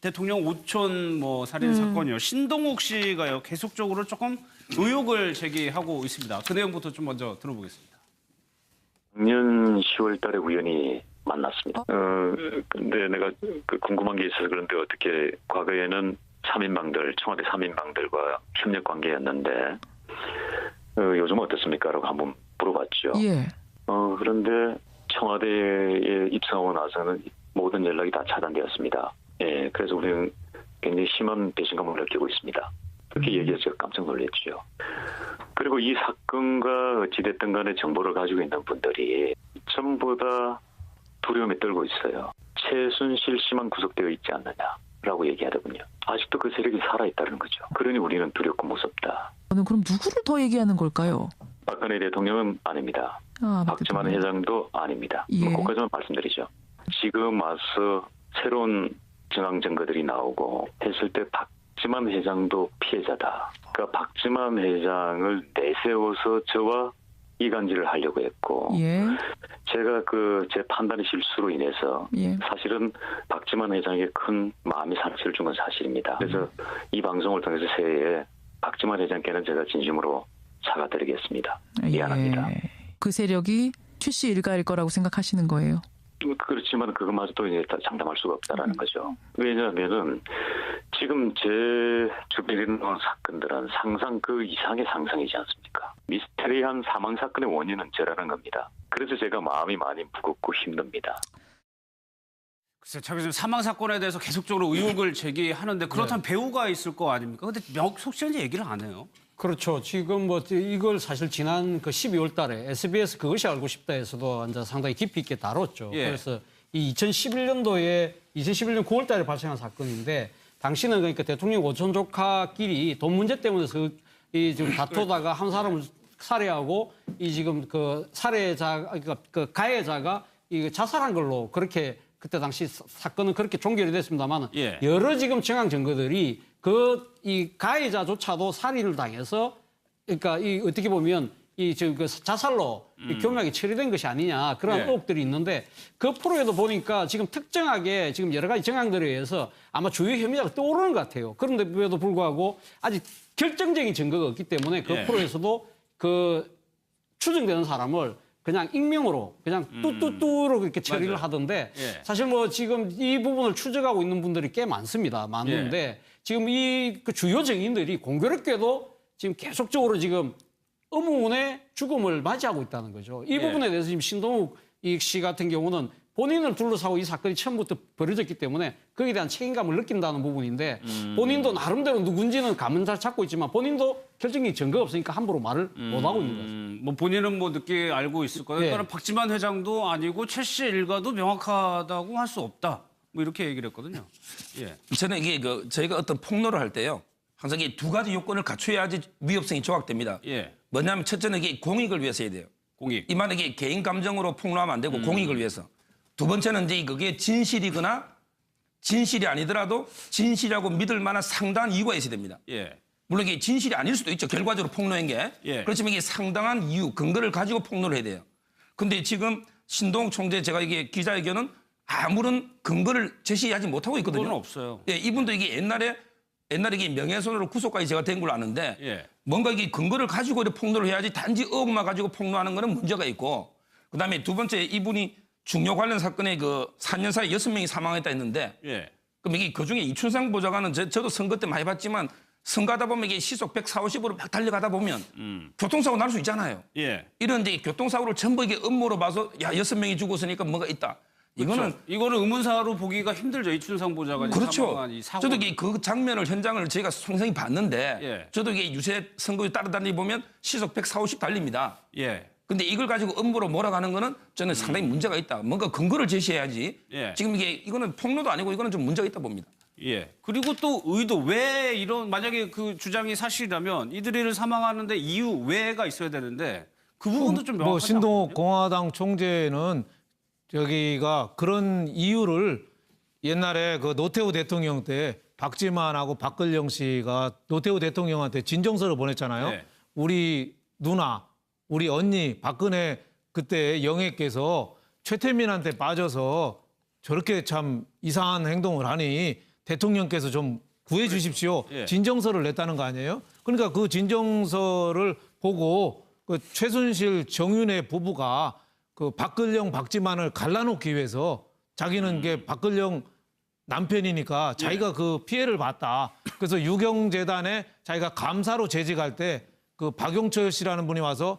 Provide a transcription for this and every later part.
대통령 오촌 뭐 살인 사건이요. 신동욱 씨가요 계속적으로 조금 의혹을 제기하고 있습니다. 그 내용부터 좀 먼저 들어보겠습니다. 작년 10월 달에 우연히 만났습니다. 어, 근데 내가 그 궁금한 게 있어서 그런데 어떻게 과거에는 3인방들, 청와대 3인방들과 협력 관계였는데, 어, 요즘 어떻습니까? 라고 한번 물어봤죠. 예. 어, 그런데 청와대에 입성하고 나서는 모든 연락이 다 차단되었습니다. 예, 그래서 우리는 굉장히 심한 배신감을 느끼고 있습니다. 그렇게 얘기해서 제가 깜짝 놀랐죠. 그리고 이 사건과 어찌됐든 간에 정보를 가지고 있는 분들이 전부 다 두려움에 떨고 있어요. 최순실 씨만 구속되어 있지 않느냐라고 얘기하더군요. 아직도 그 세력이 살아있다는 거죠. 그러니 우리는 두렵고 무섭다. 저는 그럼 누구를 더 얘기하는 걸까요? 박근혜 대통령은 아닙니다. 아, 박지만. 회장도 아닙니다. 예. 뭐 거기까지만 말씀드리죠. 지금 와서 새로운 정황 증거들이 나오고 했을 때 박지만 회장도 피해자다. 그러니까 박지만 회장을 내세워서 저와 이간질을 하려고 했고 예. 제가 그 제 판단의 실수로 인해서 예. 사실은 박지만 회장에게 큰 마음의 상처를 준 건 사실입니다. 그래서 이 방송을 통해서 새해에 박지만 회장께는 제가 진심으로 사과드리겠습니다. 미안합니다. 예. 그 세력이 출시 일가일 거라고 생각하시는 거예요. 그렇지만 그것마저도 이제 다 장담할 수가 없다라는 거죠. 왜냐하면은 지금 제 주변에 있는 사건들은 상상 그 이상의 상상이지 않습니까? 미스테리한 사망 사건의 원인은 저라는 겁니다. 그래서 제가 마음이 많이 무겁고 힘듭니다. 글쎄, 자 지금 사망 사건에 대해서 계속적으로 의혹을 제기하는데 그렇다면 배우가 있을 거 아닙니까? 근데 명 속시한지 얘기를 안 해요. 그렇죠. 지금 뭐 이걸 사실 지난 그 12월 달에 SBS 그것이 알고 싶다에서도 이제 상당히 깊이 있게 다뤘죠. 예. 그래서 이 2011년도에 2011년 9월 달에 발생한 사건인데 당시는 그러니까 대통령 오촌 조카끼리 돈 문제 때문에 그 이 지금 다투다가 한 사람을 살해하고 이 지금 그 살해자 그러니까 그 가해자가 이 자살한 걸로 그렇게 그때 당시 사- 사건은 그렇게 종결이 됐습니다만 예. 여러 지금 정황 증거들이 그 이 가해자조차도 살인을 당해서 그러니까 이 어떻게 보면 이 지금 그 자살로 이 교묘하게 처리된 것이 아니냐 그런 예. 의혹들이 있는데 그 프로에도 보니까 지금 특정하게 지금 여러 가지 정황들에 의해서 아마 주요 혐의자가 떠오르는 것 같아요. 그런데도 불구하고 아직 결정적인 증거가 없기 때문에 그 예. 프로에서도 그 추정되는 사람을 그냥 익명으로 그냥 뚜뚜뚜로 그렇게 처리를 음. 맞아요. 하던데 예. 사실 뭐 지금 이 부분을 추적하고 있는 분들이 꽤 많습니다. 많은데 예. 지금 이 그 주요 증인들이 공교롭게도 지금 계속적으로 지금 의문의 죽음을 맞이하고 있다는 거죠. 이 예. 부분에 대해서 지금 신동욱 이 씨 같은 경우는 본인을 둘러싸고 이 사건이 처음부터 벌어졌기 때문에 거기에 대한 책임감을 느낀다는 부분인데 음. 본인도 나름대로 누군지는 감은 잘 찾고 있지만 본인도 결정적인 증거가 없으니까 함부로 말을 못 하고 있는 거죠. 음, 뭐 본인은 뭐 늦게 알고 있을 거예요. 예. 그러니까 박지만 회장도 아니고 최 씨 일가도 명확하다고 할 수 없다. 뭐 이렇게 얘기를 했거든요. 예. 저는 이게 그 저희가 어떤 폭로를 할 때요. 항상 이 두 가지 요건을 갖춰야지 위협성이 조각됩니다. 예. 뭐냐면 첫째는 이게 공익을 위해서 해야 돼요. 공익. 이 만약에 개인 감정으로 폭로하면 안 되고 음. 공익을 위해서. 두 번째는 이제 그게 진실이거나 진실이 아니더라도 진실이라고 믿을 만한 상당한 이유가 있어야 됩니다. 예. 물론 이게 진실이 아닐 수도 있죠. 결과적으로 폭로한 게. 예. 그렇지만 이게 상당한 이유, 근거를 가지고 폭로를 해야 돼요. 근데 지금 신동 총재 제가 이게 기자회견은 아무런 근거를 제시하지 못하고 있거든요. 그건 없어요. 예, 이분도 이게 옛날에 옛날에 이게 명예훼손으로 구속까지 제가 된 걸로 아는데 예. 뭔가 이게 근거를 가지고 폭로를 해야지 단지 의혹만 가지고 폭로하는 거는 문제가 있고 그다음에 두 번째 이분이 중요 관련 사건에 그 4년 사이에 여섯 명이 사망했다 했는데 예. 그럼 이게 그중에 이춘상 보좌관은 저, 저도 선거 때 많이 봤지만 선거하다 보면 이게 시속 140, 50으로 막 달려가다 보면 교통사고 날 수 있잖아요. 예. 이런 이제 교통사고를 전부 이게 음모로 봐서 야 여섯 명이 죽었으니까 뭐가 있다. 이거는 그렇죠. 이거는 의문사로 보기가 힘들죠. 이춘상 보좌관이 그렇죠. 사망한 이 사고. 저도 이게 그 장면을 현장을 저희가 송생히 봤는데 예. 저도 이게 유세 선거에 따라다니 보면 시속 140 달립니다. 예. 근데 이걸 가지고 음모로 몰아가는 거는 저는 상당히 문제가 있다. 뭔가 근거를 제시해야지. 예. 지금 이게 이거는 폭로도 아니고 이거는 좀 문제가 있다 봅니다. 예. 그리고 또 의도 왜 이런 만약에 그 주장이 사실이라면 이들이 사망하는데 이유 왜가 있어야 되는데 그 부분도 좀 명확하지 뭐 신동욱 않거든요? 공화당 총재는 저기가 그런 이유를 옛날에 그 노태우 대통령 때 박지만하고 박근영 씨가 노태우 대통령한테 진정서를 보냈잖아요. 네. 우리 누나, 우리 언니 박근혜 그때 영예께서 최태민한테 빠져서 저렇게 참 이상한 행동을 하니 대통령께서 좀 구해 주십시오. 예. 진정서를 냈다는 거 아니에요? 그러니까 그 진정서를 보고 그 최순실 정윤의 부부가 그 박근령 박지만을 갈라놓기 위해서 자기는 이게 박근령 남편이니까 자기가 그 피해를 봤다. 그래서 유경재단에 자기가 감사로 재직할 때 그 박용철 씨라는 분이 와서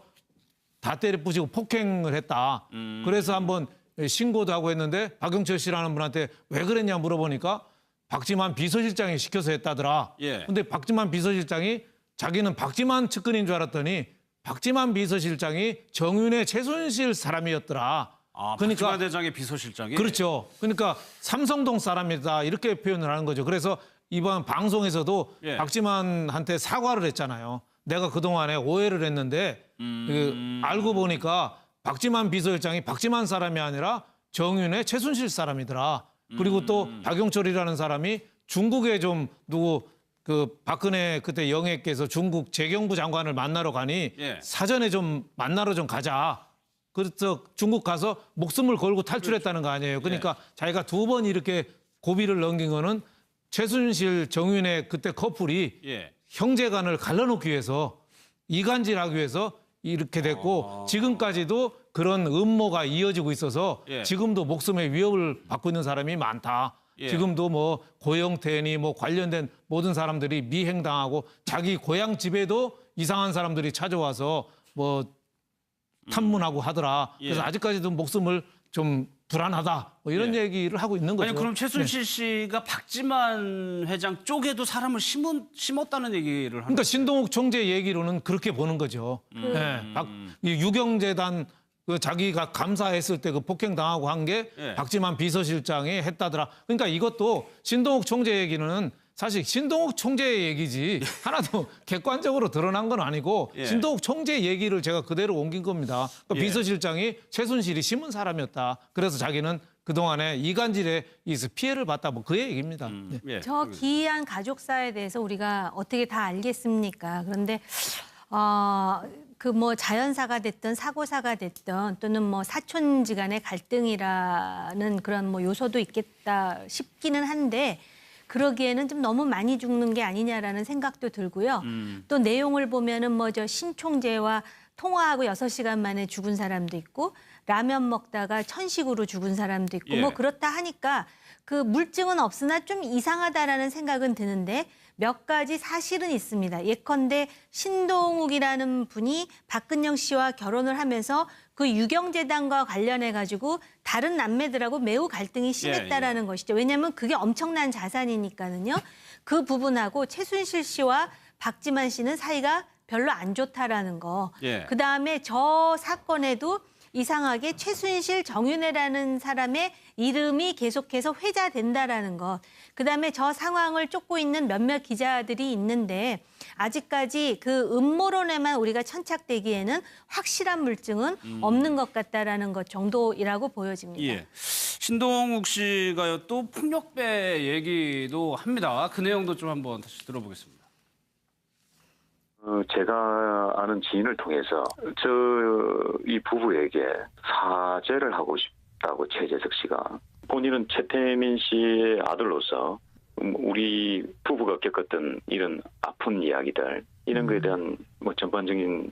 다 때려 부시고 폭행을 했다. 그래서 한번 신고도 하고 했는데 박용철 씨라는 분한테 왜 그랬냐 물어보니까 박지만 비서실장이 시켜서 했다더라. 예. 근데 박지만 비서실장이 자기는 박지만 측근인 줄 알았더니 박지만 비서실장이 정윤의 최순실 사람이었더라. 아, 그러니까 박지만 대장의 비서실장이 그렇죠. 그러니까 삼성동 사람이다 이렇게 표현을 하는 거죠. 그래서 이번 방송에서도 예. 박지만한테 사과를 했잖아요. 내가 그동안에 오해를 했는데 그 알고 보니까 박지만 비서실장이 박지만 사람이 아니라 정윤의 최순실 사람이더라. 그리고 또 박용철이라는 사람이 중국에 좀 누구 그 박근혜 그때 영예께서 중국 재경부 장관을 만나러 가니 예. 사전에 좀 만나러 좀 가자. 그래서 중국 가서 목숨을 걸고 탈출했다는 거 아니에요. 그러니까 자기가 두 번 이렇게 고비를 넘긴 거는 최순실 정윤의 그때 커플이 예. 형제간을 갈라놓기 위해서 이간질하기 위해서 이렇게 됐고 지금까지도 그런 음모가 이어지고 있어서 예. 지금도 목숨의 위협을 받고 있는 사람이 많다. 예. 지금도 뭐 고영태니 뭐 관련된 모든 사람들이 미행당하고 자기 고향 집에도 이상한 사람들이 찾아와서 뭐 탐문하고 하더라. 예. 그래서 아직까지도 목숨을 좀 불안하다. 뭐 이런 예. 얘기를 하고 있는 거죠. 아니 그럼 네. 최순실 씨가 박지만 회장 쪽에도 사람을 심은, 심었다는 얘기를 하는 그러니까 신동욱 총재 얘기로는 그렇게 보는 거죠. 음. 예, 박, 이 유경재단 그 자기가 감사했을 때 그 폭행 당하고 한 게 예. 박지만 비서실장이 했다더라. 그러니까 이것도 신동욱 총재 얘기는 사실 신동욱 총재의 얘기지 하나도 객관적으로 드러난 건 아니고 예. 신동욱 총재 얘기를 제가 그대로 옮긴 겁니다. 그러니까 예. 비서실장이 최순실이 심은 사람이었다. 그래서 자기는 그동안에 이간질에 피해를 봤다. 뭐 그 얘기입니다. 예. 예. 저 기이한 가족사에 대해서 우리가 어떻게 다 알겠습니까? 그런데 어, 그 뭐 자연사가 됐든 사고사가 됐든 또는 뭐 사촌 지간의 갈등이라는 그런 뭐 요소도 있겠다 싶기는 한데 그러기에는 좀 너무 많이 죽는 게 아니냐라는 생각도 들고요. 또 내용을 보면은 뭐 저 신총재와 통화하고 여섯 시간 만에 죽은 사람도 있고 라면 먹다가 천식으로 죽은 사람도 있고 예. 뭐 그렇다 하니까 그 물증은 없으나 좀 이상하다라는 생각은 드는데 몇 가지 사실은 있습니다. 예컨대 신동욱이라는 분이 박근영 씨와 결혼을 하면서 그 유경재단과 관련해 가지고 다른 남매들하고 매우 갈등이 심했다라는 것이죠. 왜냐하면 그게 엄청난 자산이니까는요. 그 부분하고 최순실 씨와 박지만 씨는 사이가 별로 안 좋다라는 거. 예. 그 다음에 저 사건에도 이상하게 최순실 정윤회라는 사람의 이름이 계속해서 회자된다라는 것. 그 다음에 저 상황을 쫓고 있는 몇몇 기자들이 있는데 아직까지 그 음모론에만 우리가 천착되기에는 확실한 물증은 없는 것 같다라는 것 정도이라고 보여집니다. 예. 신동욱 씨가요 또 폭력배 얘기도 합니다. 그 내용도 좀 한번 다시 들어보겠습니다. 어, 제가 아는 지인을 통해서 저 이 부부에게 사죄를 하고 싶다고 최재석 씨가 본인은 최태민 씨의 아들로서 음, 우리 부부가 겪었던 이런 아픈 이야기들 이런 거에 대한 뭐 전반적인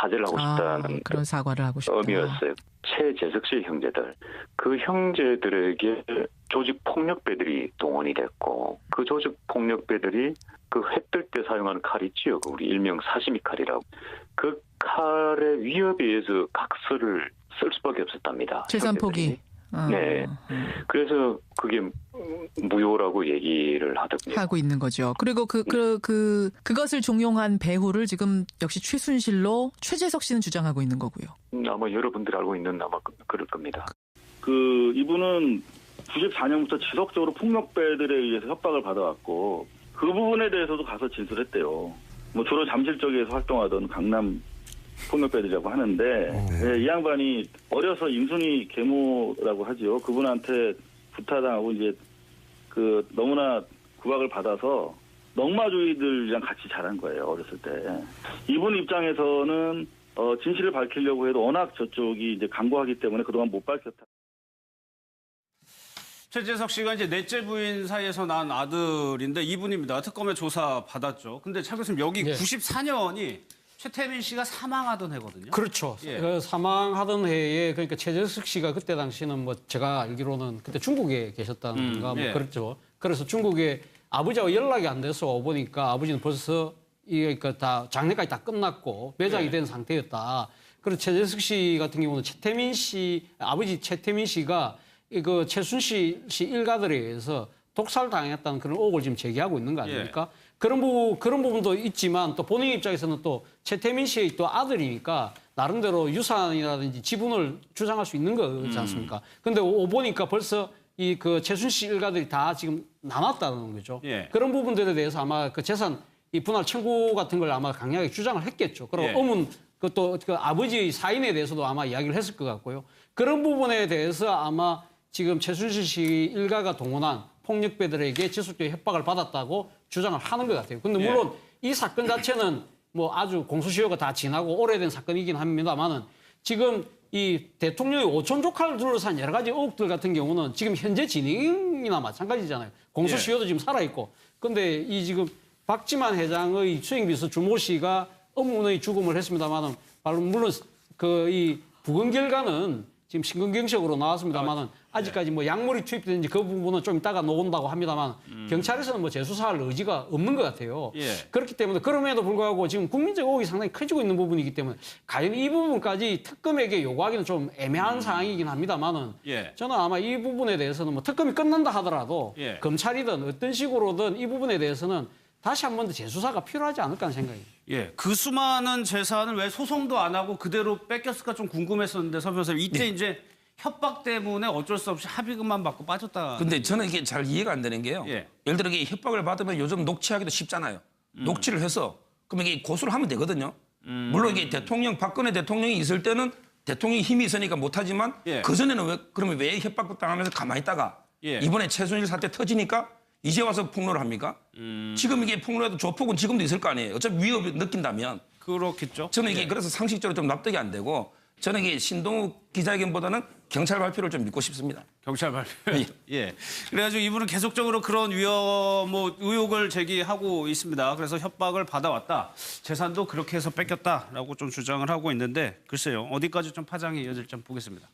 사죄를 하고 아, 싶다는 그런 사과를 하고 싶다. 의미였어요. 최재석 씨의 형제들 그 형제들에게 조직 폭력배들이 동원이 됐고 그 조직 폭력배들이 그 회뜰 때 사용하는 칼 있지요. 그 우리 일명 사시미 칼이라고 그 칼의 위협에 의해서 각서를 쓸 수밖에 없었답니다. 재산. 포기. 아, 네. 그래서 그게 무효라고 얘기를 하더군요. 하고 있는 거죠. 그리고 그, 그, 그, 그것을 종용한 배후를 지금 역시 최순실로 최재석 씨는 주장하고 있는 거고요. 음, 아마 여러분들이 알고 있는 아마 그- 그럴 겁니다. 그 이분은 94년부터 지속적으로 폭력배들에 의해서 협박을 받아왔고 그 부분에 대해서도 가서 진술했대요. 뭐 주로 잠실 쪽에서 활동하던 강남 폭력배들이라고 하는데 예, 이 양반이 어려서 임순희 계모라고 하죠. 그분한테 구타당하고 이제 그 너무나 구박을 받아서 넉마주의들이랑 같이 자란 거예요 어렸을 때. 이분 입장에서는 어, 진실을 밝히려고 해도 워낙 저쪽이 이제 강고하기 때문에 그동안 못 밝혔다. 최재석 씨가 이제 넷째 부인 사이에서 난 아들인데 이분입니다. 특검에 조사 받았죠. 근데 차 교수님 여기 예. 94년이 최태민 씨가 사망하던 해거든요. 그렇죠. 예. 그 사망하던 해에 그러니까 최재석 씨가 그때 당시는 뭐 제가 알기로는 그때 중국에 계셨다는가 음, 뭐 예. 그렇죠. 그래서 중국에 아버지와 연락이 안 돼서 보니까 아버지는 벌써 이 그러니까 다 장례까지 다 끝났고 매장이 예. 된 상태였다. 그리고 최재석 씨 같은 경우는 최태민 씨 아버지 최태민 씨가 이 그 최순실 씨 일가들에 의해서 독살 당했다는 그런 의혹을 지금 제기하고 있는 거 아닙니까? 그런 부분 그런 부분도 있지만 또 본인 입장에서는 또 최태민 씨의 또 아들이니까 나름대로 유산이라든지 지분을 주장할 수 있는 거지 않습니까? 근데 오 보니까 벌써 이 그 최순실 일가들이 다 지금 남았다는 거죠. 예. 그런 부분들에 대해서 아마 그 재산 이 분할 청구 같은 걸 아마 강력하게 주장을 했겠죠. 그리고 예. 어문 그또 그 아버지의 사인에 대해서도 아마 이야기를 했을 것 같고요. 그런 부분에 대해서 아마 지금 최순실 씨 일가가 동원한 폭력배들에게 지속적인 협박을 받았다고 주장을 하는 것 같아요. 근데 예. 물론 이 사건 자체는 뭐 아주 공소시효가 다 지나고 오래된 사건이긴 합니다만은 지금 이 대통령의 오촌 조카를 둘러싼 여러 가지 의혹들 같은 경우는 지금 현재 진행이나 마찬가지잖아요. 공소시효도 지금 살아있고. 근데 이 지금 박지만 회장의 수행비서 주모 씨가 의문의 죽음을 했습니다만은 물론 그 이 부검 결과는 지금 심근경색으로 나왔습니다만은 아직까지 뭐 약물이 투입되는지 그 부분은 좀 이따가 나온다고 합니다만 경찰에서는 뭐 재수사할 의지가 없는 것 같아요. 예. 그렇기 때문에 그럼에도 불구하고 지금 국민적 의혹이 상당히 커지고 있는 부분이기 때문에 과연 이 부분까지 특검에게 요구하기는 좀 애매한 상황이긴 합니다만은 예. 저는 아마 이 부분에 대해서는 뭐 특검이 끝난다 하더라도 예. 검찰이든 어떤 식으로든 이 부분에 대해서는 다시 한 번 더 재수사가 필요하지 않을까 하는 생각입니다. 예, 그 수많은 재산을 왜 소송도 안 하고 그대로 뺏겼을까 좀 궁금했었는데 서 변호사님 이때 네. 이제 협박 때문에 어쩔 수 없이 합의금만 받고 빠졌다. 근데 저는 이게 잘 이해가 안 되는 게요. 예. 예를 들어 이게 협박을 받으면 요즘 녹취하기도 쉽잖아요. 음. 녹취를 해서 그러면 이게 고소를 하면 되거든요. 물론 이게 대통령 박근혜 대통령이 있을 때는 대통령이 힘이 있으니까 못하지만 예. 그 전에는 왜 그러면 왜 협박 당하면서 가만히 있다가 예. 이번에 최순실 사태 터지니까 이제 와서 폭로를 합니까? 음. 지금 이게 폭로해도 조폭은 지금도 있을 거 아니에요. 어차피 위협을 느낀다면 그렇겠죠. 저는 이게 예. 그래서 상식적으로 좀 납득이 안 되고 저는 이게 신동욱 기자회견보다는 경찰 발표를 좀 믿고 싶습니다. 경찰 발표. 예. 그래가지고 이분은 계속적으로 그런 위험, 뭐 의혹을 제기하고 있습니다. 그래서 협박을 받아왔다. 재산도 그렇게 해서 뺏겼다라고 좀 주장을 하고 있는데 글쎄요 어디까지 좀 파장이 이어질지 좀 보겠습니다.